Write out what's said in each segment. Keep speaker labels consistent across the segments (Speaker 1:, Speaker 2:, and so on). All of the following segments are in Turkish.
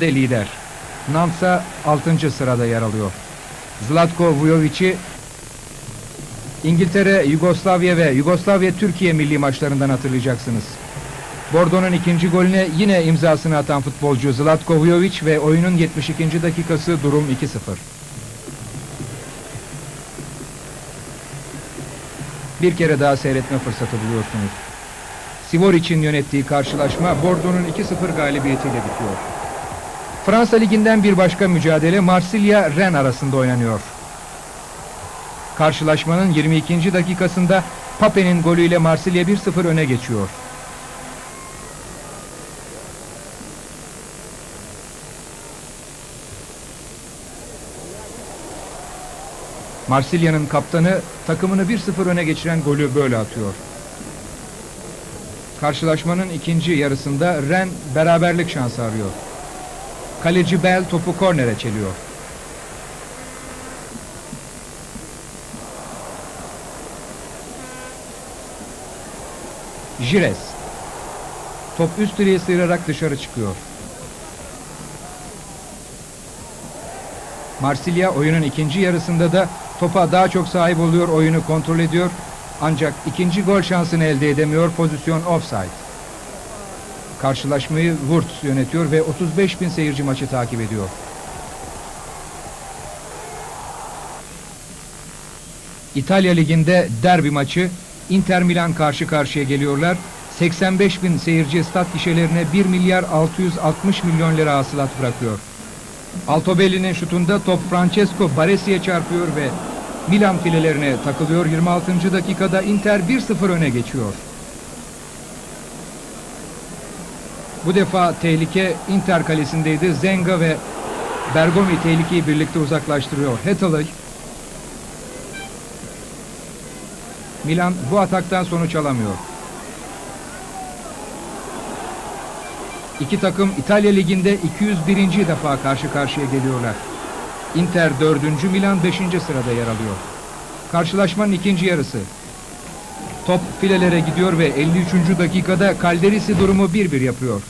Speaker 1: de lider. Nansa 6. sırada yer alıyor. Zlatko Vujovic'i İngiltere, Yugoslavya ve Yugoslavya-Türkiye milli maçlarından hatırlayacaksınız. Bordo'nun ikinci golüne yine imzasını atan futbolcu Zlatko Vujovic ve oyunun 72. dakikası durum 2-0. Bir kere daha seyretme fırsatı buluyorsunuz. Sivoric'in yönettiği karşılaşma Bordo'nun 2-0 galibiyetiyle bitiyor. Fransa Ligi'nden bir başka mücadele Marsilya-Rennes arasında oynanıyor. Karşılaşmanın 22. dakikasında Pape'nin golüyle Marsilya 1-0 öne geçiyor. Marsilya'nın kaptanı takımını 1-0 öne geçiren golü böyle atıyor. Karşılaşmanın ikinci yarısında Ren beraberlik şansı arıyor. Kaleci Bell topu kornere çeliyor. Jires. Top üst direğe sıyırarak dışarı çıkıyor. Marsilya oyunun ikinci yarısında da topa daha çok sahip oluyor, oyunu kontrol ediyor. Ancak ikinci gol şansını elde edemiyor, pozisyon offside. Karşılaşmayı Wurtz yönetiyor ve 35 bin seyirci maçı takip ediyor. İtalya Ligi'nde derbi maçı Inter Milan karşı karşıya geliyorlar. 85 bin seyirci stat gişelerine 1 milyar 660 milyon lira hasılat bırakıyor. Altobelli'nin şutunda top Francesco Baresi'ye çarpıyor ve Milan filelerine takılıyor. 26. dakikada Inter 1-0 öne geçiyor. Bu defa tehlike Inter kalesindeydi. Zenga ve Bergomi tehlikeyi birlikte uzaklaştırıyor. Hathaway Milan bu ataktan sonuç alamıyor. İki takım İtalya Ligi'nde 201. defa karşı karşıya geliyorlar. Inter 4. Milan 5. sırada yer alıyor. Karşılaşmanın ikinci yarısı. Top filelere gidiyor ve 53. dakikada Calderisi durumu 1-1 yapıyor.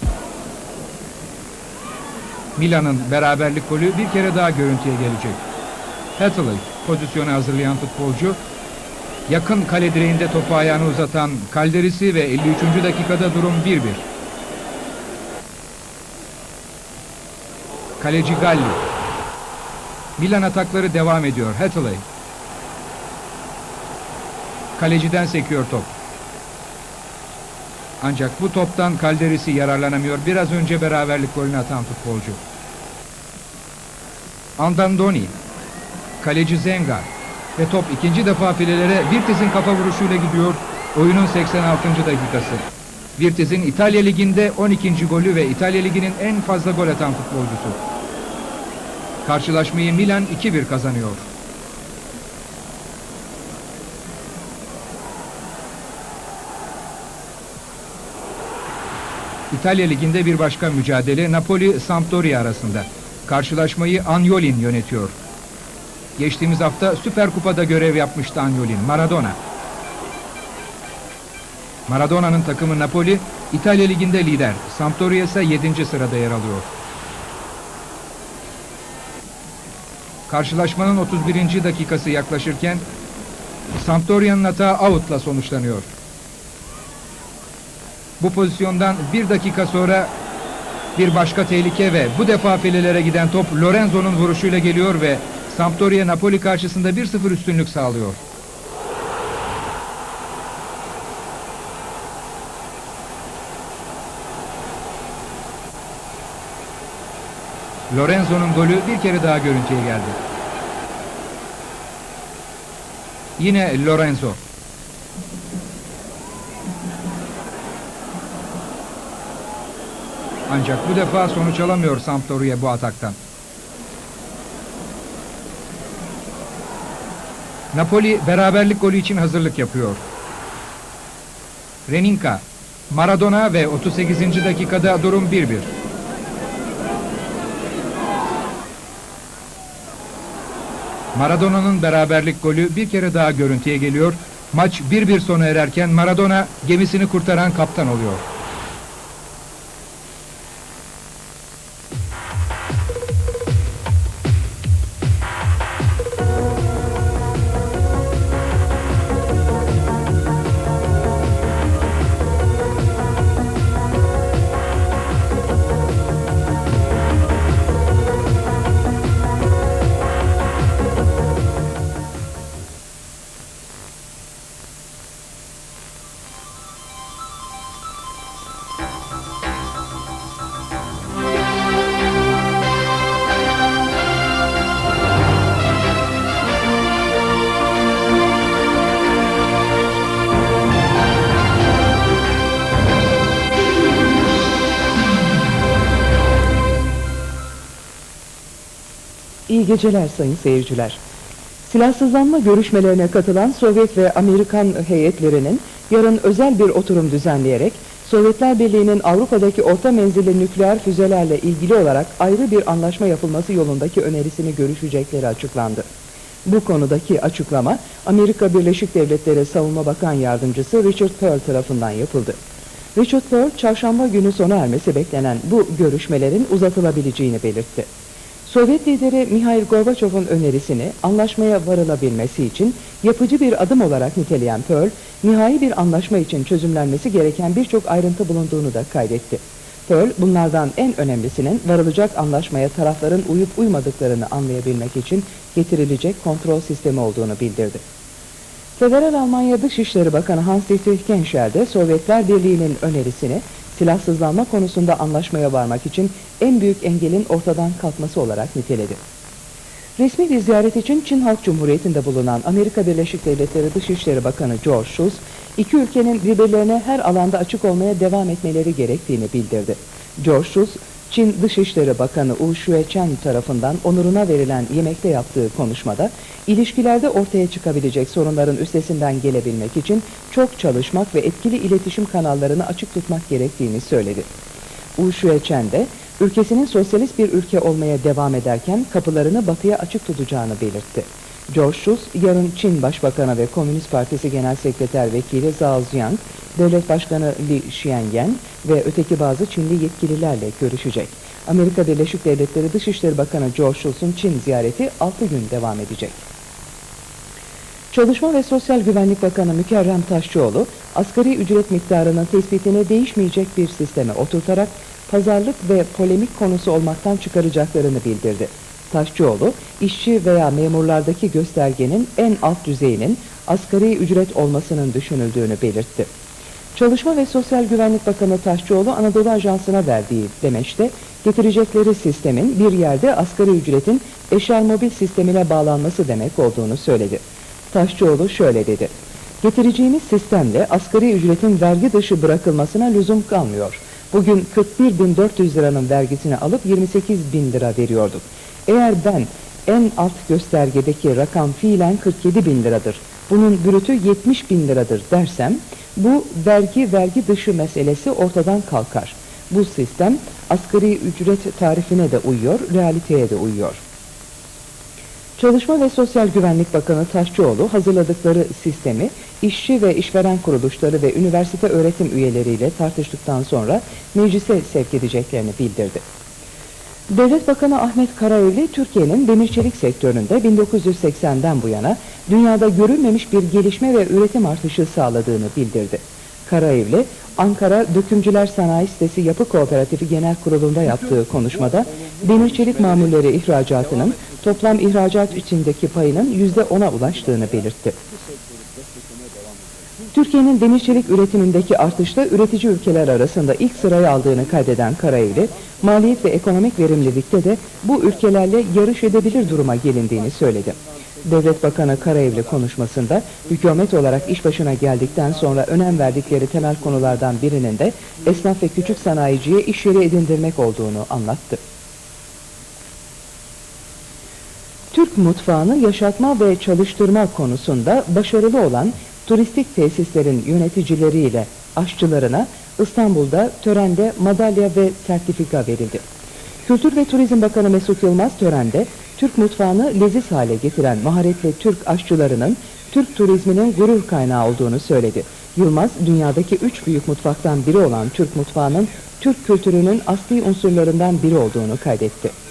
Speaker 1: Milan'ın beraberlik golü bir kere daha görüntüye gelecek. Hathaway pozisyonu hazırlayan futbolcu yakın kale direğinde topu ayağını uzatan Calderisi ve 53. dakikada durum 1-1. Kaleci Galli. Milan atakları devam ediyor. Hathaway. Kaleciden sekiyor top. Ancak bu toptan Calderisi yararlanamıyor. Biraz önce beraberlik golünü atan futbolcu. Andandoni. Kaleci Zenga. Ve top ikinci defa filelere Virtiz'in kafa vuruşuyla gidiyor. Oyunun 86. dakikası. Virtiz'in İtalya Ligi'nde 12. golü ve İtalya Ligi'nin en fazla gol atan futbolcusu. Karşılaşmayı Milan 2-1 kazanıyor. İtalya Ligi'nde bir başka mücadele Napoli-Sampdoria arasında. Karşılaşmayı Agnolin yönetiyor. Geçtiğimiz hafta Süper Kupa'da görev yapmıştı Agnolin. Maradona. Maradona'nın takımı Napoli, İtalya Ligi'nde lider. Sampdoria ise 7. sırada yer alıyor. Karşılaşmanın 31. dakikası yaklaşırken Sampdoria'nın hata out'la sonuçlanıyor. Bu pozisyondan bir dakika sonra bir başka tehlike ve bu defa filelere giden top Lorenzo'nun vuruşuyla geliyor ve Sampdoria Napoli karşısında 1-0 üstünlük sağlıyor. Lorenzo'nun golü bir kere daha görüntüye geldi. Yine Lorenzo. Ancak bu defa sonuç alamıyor Sampdoria bu ataktan. Napoli beraberlik golü için hazırlık yapıyor. Reninka, Maradona ve 38. dakikada durum 1-1. Maradona'nın beraberlik golü bir kere daha görüntüye geliyor. Maç 1-1 sona ererken Maradona gemisini kurtaran kaptan oluyor.
Speaker 2: İyi geceler sayın seyirciler. Silahsızlanma görüşmelerine katılan Sovyet ve Amerikan heyetlerinin yarın özel bir oturum düzenleyerek Sovyetler Birliği'nin Avrupa'daki orta menzilli nükleer füzelerle ilgili olarak ayrı bir anlaşma yapılması yolundaki önerisini görüşecekleri açıklandı. Bu konudaki açıklama Amerika Birleşik Devletleri Savunma Bakan Yardımcısı Richard Pearl tarafından yapıldı. Richard Pearl, çarşamba günü sona ermesi beklenen bu görüşmelerin uzatılabileceğini belirtti. Sovyet lideri Mihail Gorbaçov'un önerisini anlaşmaya varılabilmesi için yapıcı bir adım olarak niteleyen Pearl, nihai bir anlaşma için çözümlenmesi gereken birçok ayrıntı bulunduğunu da kaydetti. Pearl, bunlardan en önemlisinin varılacak anlaşmaya tarafların uyup uymadıklarını anlayabilmek için getirilecek kontrol sistemi olduğunu bildirdi. Federal Almanya Dışişleri Bakanı Hans-Dietrich Genscher de Sovyetler Birliği'nin önerisini silahsızlanma konusunda anlaşmaya varmak için en büyük engelin ortadan kalkması olarak niteledi. Resmi bir ziyaret için Çin Halk Cumhuriyeti'nde bulunan Amerika Birleşik Devletleri Dışişleri Bakanı George Shultz, iki ülkenin birbirlerine her alanda açık olmaya devam etmeleri gerektiğini bildirdi. George Shultz, Çin Dışişleri Bakanı Wu Shuechen tarafından onuruna verilen yemekte yaptığı konuşmada, ilişkilerde ortaya çıkabilecek sorunların üstesinden gelebilmek için çok çalışmak ve etkili iletişim kanallarını açık tutmak gerektiğini söyledi. Wu Shuechen de, ülkesinin sosyalist bir ülke olmaya devam ederken kapılarını batıya açık tutacağını belirtti. George Shultz, yarın Çin Başbakanı ve Komünist Partisi Genel Sekreter Vekili Zhao Ziyang, Devlet Başkanı Li Xianyan ve öteki bazı Çinli yetkililerle görüşecek. Amerika Birleşik Devletleri Dışişleri Bakanı George Shultz'un Çin ziyareti 6 gün devam edecek. Çalışma ve Sosyal Güvenlik Bakanı Mükerrem Taşçıoğlu, asgari ücret miktarının tespitine değişmeyecek bir sisteme oturtarak pazarlık ve polemik konusu olmaktan çıkaracaklarını bildirdi. Taşçıoğlu, işçi veya memurlardaki göstergenin en alt düzeyinin asgari ücret olmasının düşünüldüğünü belirtti. Çalışma ve Sosyal Güvenlik Bakanı Taşçıoğlu Anadolu Ajansı'na verdiği demeçte getirecekleri sistemin bir yerde asgari ücretin eşer mobil sistemine bağlanması demek olduğunu söyledi. Taşçıoğlu şöyle dedi. Getireceğimiz sistemle asgari ücretin vergi dışı bırakılmasına lüzum kalmıyor. Bugün 41.400 liranın vergisini alıp 28.000 lira veriyorduk. Eğer ben en alt göstergedeki rakam fiilen 47 bin liradır, bunun bürütü 70 bin liradır dersem, bu vergi vergi dışı meselesi ortadan kalkar. Bu sistem asgari ücret tarifine de uyuyor, realiteye de uyuyor. Çalışma ve Sosyal Güvenlik Bakanı Taşçıoğlu hazırladıkları sistemi işçi ve işveren kuruluşları ve üniversite öğretim üyeleriyle tartıştıktan sonra meclise sevk edeceklerini bildirdi. Devlet Bakanı Ahmet Karaevli, Türkiye'nin demir çelik sektöründe 1980'den bu yana dünyada görülmemiş bir gelişme ve üretim artışı sağladığını bildirdi. Karaevli, Ankara Dökümcüler Sanayi Sitesi Yapı Kooperatifi Genel Kurulu'nda yaptığı konuşmada demir çelik mamulleri ihracatının toplam ihracat içindeki payının %10'a ulaştığını belirtti. Türkiye'nin demir üretimindeki artışta üretici ülkeler arasında ilk sırayı aldığını kaydeden Karayevli, maliyet ve ekonomik verimlilikte de bu ülkelerle yarış edebilir duruma gelindiğini söyledi. Devlet Bakanı Karayevli konuşmasında hükümet olarak iş başına geldikten sonra önem verdikleri temel konulardan birinin de esnaf ve küçük sanayiciye iş yeri edindirmek olduğunu anlattı. Türk mutfağını yaşatma ve çalıştırma konusunda başarılı olan turistik tesislerin yöneticileriyle aşçılarına İstanbul'da törende madalya ve sertifika verildi. Kültür ve Turizm Bakanı Mesut Yılmaz törende Türk mutfağını leziz hale getiren maharetli Türk aşçılarının Türk turizminin gurur kaynağı olduğunu söyledi. Yılmaz, dünyadaki üç büyük mutfaktan biri olan Türk mutfağının Türk kültürünün asli unsurlarından biri olduğunu kaydetti.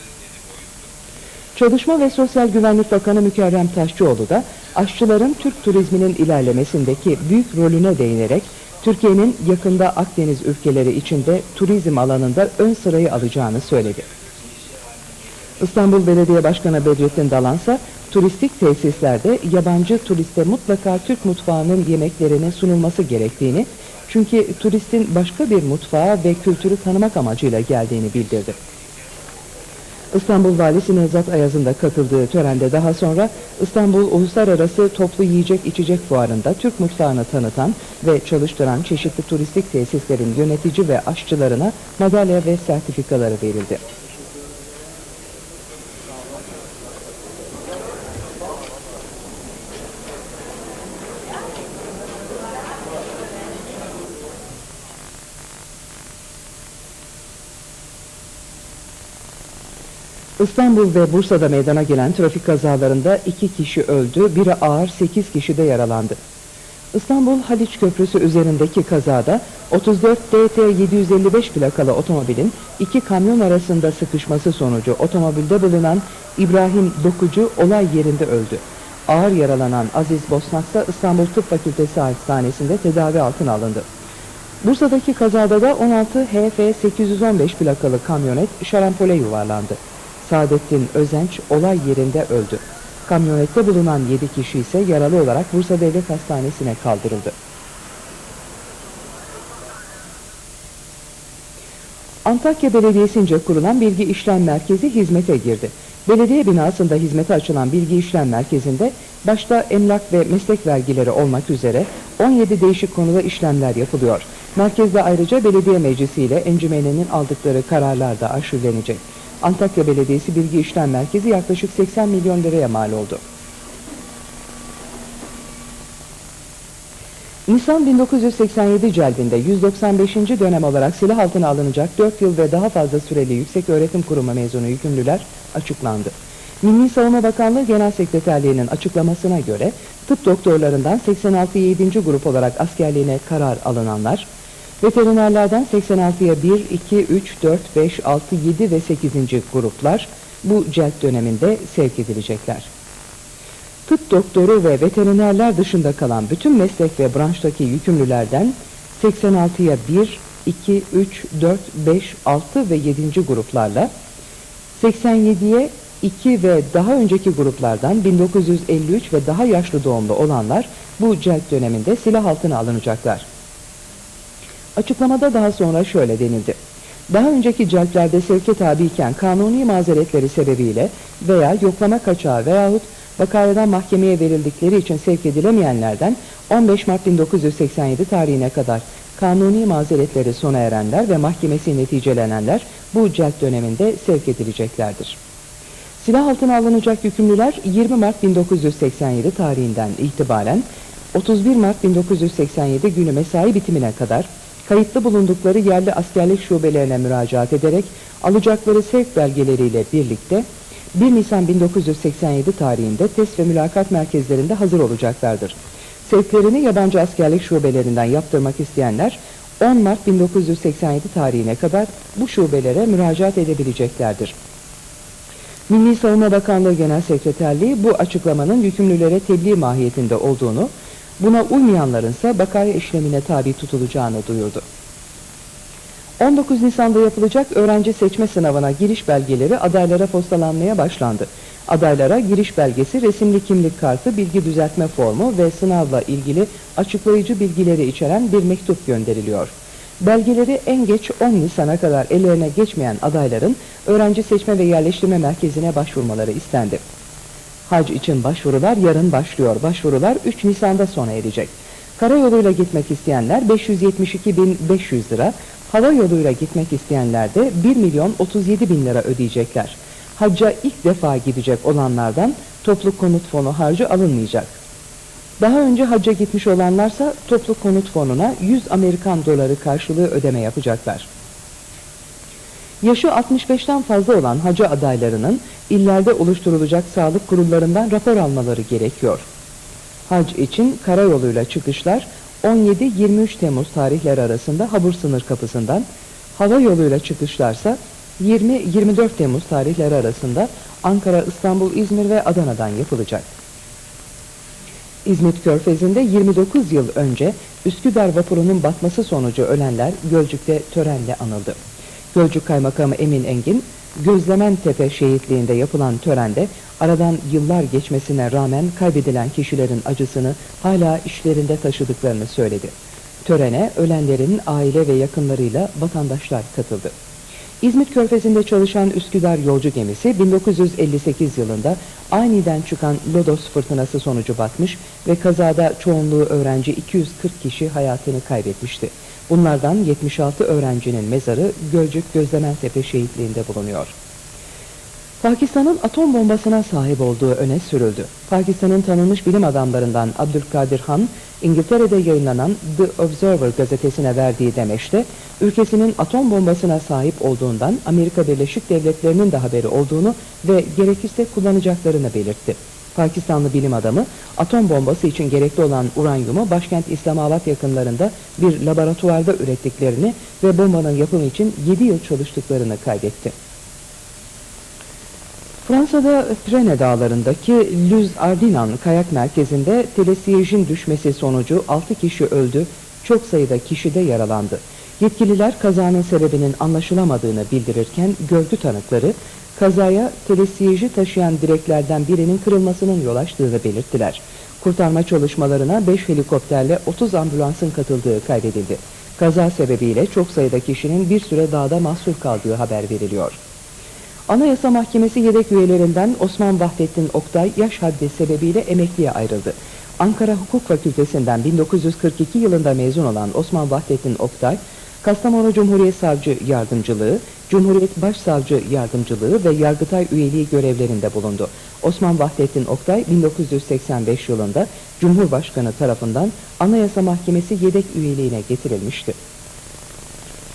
Speaker 2: Çalışma ve Sosyal Güvenlik Bakanı Mükerrem Taşçıoğlu da aşçıların Türk turizminin ilerlemesindeki büyük rolüne değinerek Türkiye'nin yakında Akdeniz ülkeleri içinde turizm alanında ön sırayı alacağını söyledi. İstanbul Belediye Başkanı Bedrettin Dalansa turistik tesislerde yabancı turiste mutlaka Türk mutfağının yemeklerine sunulması gerektiğini, çünkü turistin başka bir mutfağı ve kültürü tanımak amacıyla geldiğini bildirdi. İstanbul Valisi Nevzat Ayaz'ın da katıldığı törende daha sonra İstanbul Uluslararası Toplu Yiyecek İçecek Fuarı'nda Türk mutfağını tanıtan ve çalıştıran çeşitli turistik tesislerin yönetici ve aşçılarına madalya ve sertifikaları verildi. İstanbul ve Bursa'da meydana gelen trafik kazalarında 2 kişi öldü, biri ağır 8 kişi de yaralandı. İstanbul Haliç Köprüsü üzerindeki kazada 34 DT 755 plakalı otomobilin iki kamyon arasında sıkışması sonucu otomobilde bulunan İbrahim Dokucu olay yerinde öldü. Ağır yaralanan Aziz Bosnak ise İstanbul Tıp Fakültesi Hastanesi'nde tedavi altına alındı. Bursa'daki kazada da 16 HF 815 plakalı kamyonet şarampole yuvarlandı. Saadettin Özenç olay yerinde öldü. Kamyonette bulunan 7 kişi ise yaralı olarak Bursa Devlet Hastanesi'ne kaldırıldı. Antakya Belediyesi'nce kurulan Bilgi İşlem Merkezi hizmete girdi. Belediye binasında hizmete açılan Bilgi İşlem Merkezi'nde başta emlak ve meslek vergileri olmak üzere 17 değişik konuda işlemler yapılıyor. Merkezde ayrıca belediye meclisi ile encümeninin aldıkları kararlar da arşivlenecek. Antakya Belediyesi Bilgi İşlem Merkezi yaklaşık 80 milyon liraya mal oldu. Nisan 1987 celbinde 195. dönem olarak silah altına alınacak 4 yıl ve daha fazla süreli Yüksek Öğretim Kurumu mezunu yükümlüler açıklandı. Milli Savunma Bakanlığı Genel Sekreterliği'nin açıklamasına göre tıp doktorlarından 86 7. grup olarak askerliğine karar alınanlar, veterinerlerden 86'ya 1, 2, 3, 4, 5, 6, 7 ve 8. gruplar bu celp döneminde sevk edilecekler. Tıp doktoru ve veterinerler dışında kalan bütün meslek ve branştaki yükümlülerden 86'ya 1, 2, 3, 4, 5, 6 ve 7. gruplarla 87'ye 2 ve daha önceki gruplardan 1953 ve daha yaşlı doğumlu olanlar bu celp döneminde silah altına alınacaklar. Açıklamada daha sonra şöyle denildi. Daha önceki celplerde sevke tabiyken kanuni mazeretleri sebebiyle veya yoklama kaçağı veyahut vakayadan mahkemeye verildikleri için sevk edilemeyenlerden 15 Mart 1987 tarihine kadar kanuni mazeretleri sona erenler ve mahkemesi neticelenenler bu celp döneminde sevk edileceklerdir. Silah altına alınacak yükümlüler 20 Mart 1987 tarihinden itibaren 31 Mart 1987 günü mesai bitimine kadar kayıtlı bulundukları yerli askerlik şubelerine müracaat ederek alacakları sevk belgeleriyle birlikte 1 Nisan 1987 tarihinde test ve mülakat merkezlerinde hazır olacaklardır. Sevklerini yabancı askerlik şubelerinden yaptırmak isteyenler 10 Mart 1987 tarihine kadar bu şubelere müracaat edebileceklerdir. Milli Savunma Bakanlığı Genel Sekreterliği bu açıklamanın yükümlülere tebliğ mahiyetinde olduğunu, buna uymayanların ise bakaya işlemine tabi tutulacağını duyurdu. 19 Nisan'da yapılacak öğrenci seçme sınavına giriş belgeleri adaylara postalanmaya başlandı. Adaylara giriş belgesi, resimli kimlik kartı, bilgi düzeltme formu ve sınavla ilgili açıklayıcı bilgileri içeren bir mektup gönderiliyor. Belgeleri en geç 10 Nisan'a kadar ellerine geçmeyen adayların öğrenci seçme ve yerleştirme merkezine başvurmaları istendi. Hac için başvurular yarın başlıyor. Başvurular 3 Nisan'da sona erecek. Karayoluyla gitmek isteyenler 572.500 lira, hava yoluyla gitmek isteyenler de 1 milyon 37 bin lira ödeyecekler. Hacca ilk defa gidecek olanlardan toplu konut fonu harcı alınmayacak. Daha önce hacca gitmiş olanlarsa toplu konut fonuna 100 Amerikan doları karşılığı ödeme yapacaklar. Yaşı 65'ten fazla olan hacı adaylarının illerde oluşturulacak sağlık kurullarından rapor almaları gerekiyor. Hac için karayoluyla çıkışlar 17-23 Temmuz tarihleri arasında Habur sınır kapısından, hava yoluyla çıkışlarsa 20-24 Temmuz tarihleri arasında Ankara, İstanbul, İzmir ve Adana'dan yapılacak. İzmit Körfezi'nde 29 yıl önce Üsküdar vapurunun batması sonucu ölenler Gölcük'te törenle anıldı. Gölcük Kaymakamı Emin Engin, Gözlemen Tepe şehitliğinde yapılan törende aradan yıllar geçmesine rağmen kaybedilen kişilerin acısını hala işlerinde taşıdıklarını söyledi. Törene ölenlerin aile ve yakınlarıyla vatandaşlar katıldı. İzmit Körfezi'nde çalışan Üsküdar yolcu gemisi 1958 yılında aniden çıkan Lodos fırtınası sonucu batmış ve kazada çoğunluğu öğrenci 240 kişi hayatını kaybetmişti. Bunlardan 76 öğrencinin mezarı Gölcük Gözlementepe şehitliğinde bulunuyor. Pakistan'ın atom bombasına sahip olduğu öne sürüldü. Pakistan'ın tanınmış bilim adamlarından Abdülkadir Han, İngiltere'de yayınlanan The Observer gazetesine verdiği demeçte, ülkesinin atom bombasına sahip olduğundan Amerika Birleşik Devletleri'nin de haberi olduğunu ve gerekirse kullanacaklarını belirtti. Pakistanlı bilim adamı, atom bombası için gerekli olan uranyumu başkent İslamabad yakınlarında bir laboratuvarda ürettiklerini ve bombanın yapımı için 7 yıl çalıştıklarını kaydetti. Fransa'da Prene dağlarındaki Luz Ardinan kayak merkezinde telesiyejin düşmesi sonucu 6 kişi öldü, çok sayıda kişi de yaralandı. Yetkililer kazanın sebebinin anlaşılamadığını bildirirken görgü tanıkları kazaya telesiyeji taşıyan direklerden birinin kırılmasının yol açtığını belirttiler. Kurtarma çalışmalarına 5 helikopterle 30 ambulansın katıldığı kaydedildi. Kaza sebebiyle çok sayıda kişinin bir süre dağda mahsur kaldığı haber veriliyor. Anayasa Mahkemesi yedek üyelerinden Osman Vahdettin Oktay yaş haddi sebebiyle emekliye ayrıldı. Ankara Hukuk Fakültesinden 1942 yılında mezun olan Osman Vahdettin Oktay, Kastamonu Cumhuriyet Savcı Yardımcılığı, Cumhuriyet Başsavcı Yardımcılığı ve Yargıtay üyeliği görevlerinde bulundu. Osman Vahdettin Oktay 1985 yılında Cumhurbaşkanı tarafından Anayasa Mahkemesi yedek üyeliğine getirilmişti.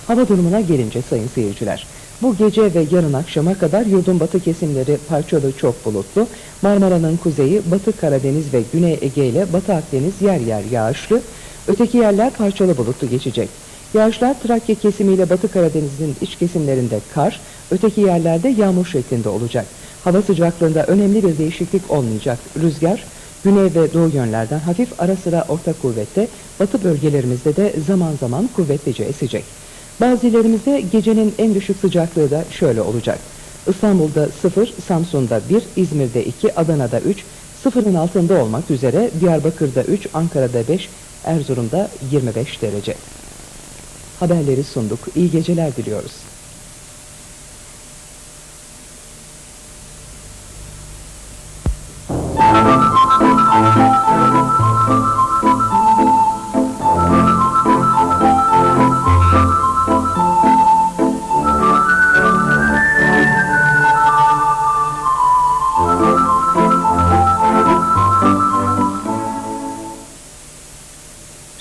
Speaker 2: Hava durumuna gelince sayın seyirciler. Bu gece ve yarın akşama kadar yurdun batı kesimleri parçalı çok bulutlu, Marmara'nın kuzeyi, Batı Karadeniz ve Güney Ege ile Batı Akdeniz yer yer yağışlı, öteki yerler parçalı bulutlu geçecek. Yağışlar Trakya kesimiyle Batı Karadeniz'in iç kesimlerinde kar, öteki yerlerde yağmur şeklinde olacak. Hava sıcaklığında önemli bir değişiklik olmayacak. Rüzgar, güney ve doğu yönlerden hafif ara sıra orta kuvvette, batı bölgelerimizde de zaman zaman kuvvetlice esecek. Bazı gecenin en düşük sıcaklığı da şöyle olacak. İstanbul'da 0, Samsun'da 1, İzmir'de 2, Adana'da 3, sıfırın altında olmak üzere Diyarbakır'da 3, Ankara'da 5, Erzurum'da 25 derece. Haberleri sunduk. İyi geceler diliyoruz.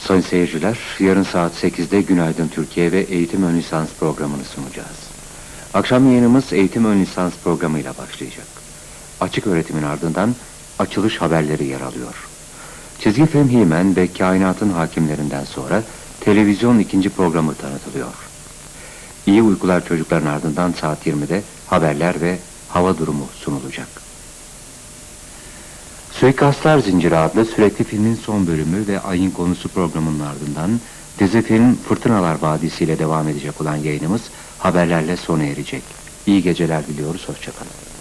Speaker 3: Sayın seyirciler, yarın saat 8'de Günaydın Türkiye ve Eğitim Ön Lisans programını sunacağız. Akşam yayınımız Eğitim Ön Lisans programıyla başlayacak. Açık öğretimin ardından açılış haberleri yer alıyor. Çizgi film Himen ve Kainatın Hakimlerinden sonra televizyon ikinci programı tanıtılıyor. İyi uykular çocukların ardından saat 20'de haberler ve hava durumu sunulacak. Suikastlar Zinciri adlı sürekli filmin son bölümü ve ayın konusu programının ardından dizi film Fırtınalar Vadisi ile devam edecek olan yayınımız haberlerle sona erecek. İyi geceler diliyoruz, hoşçakalın.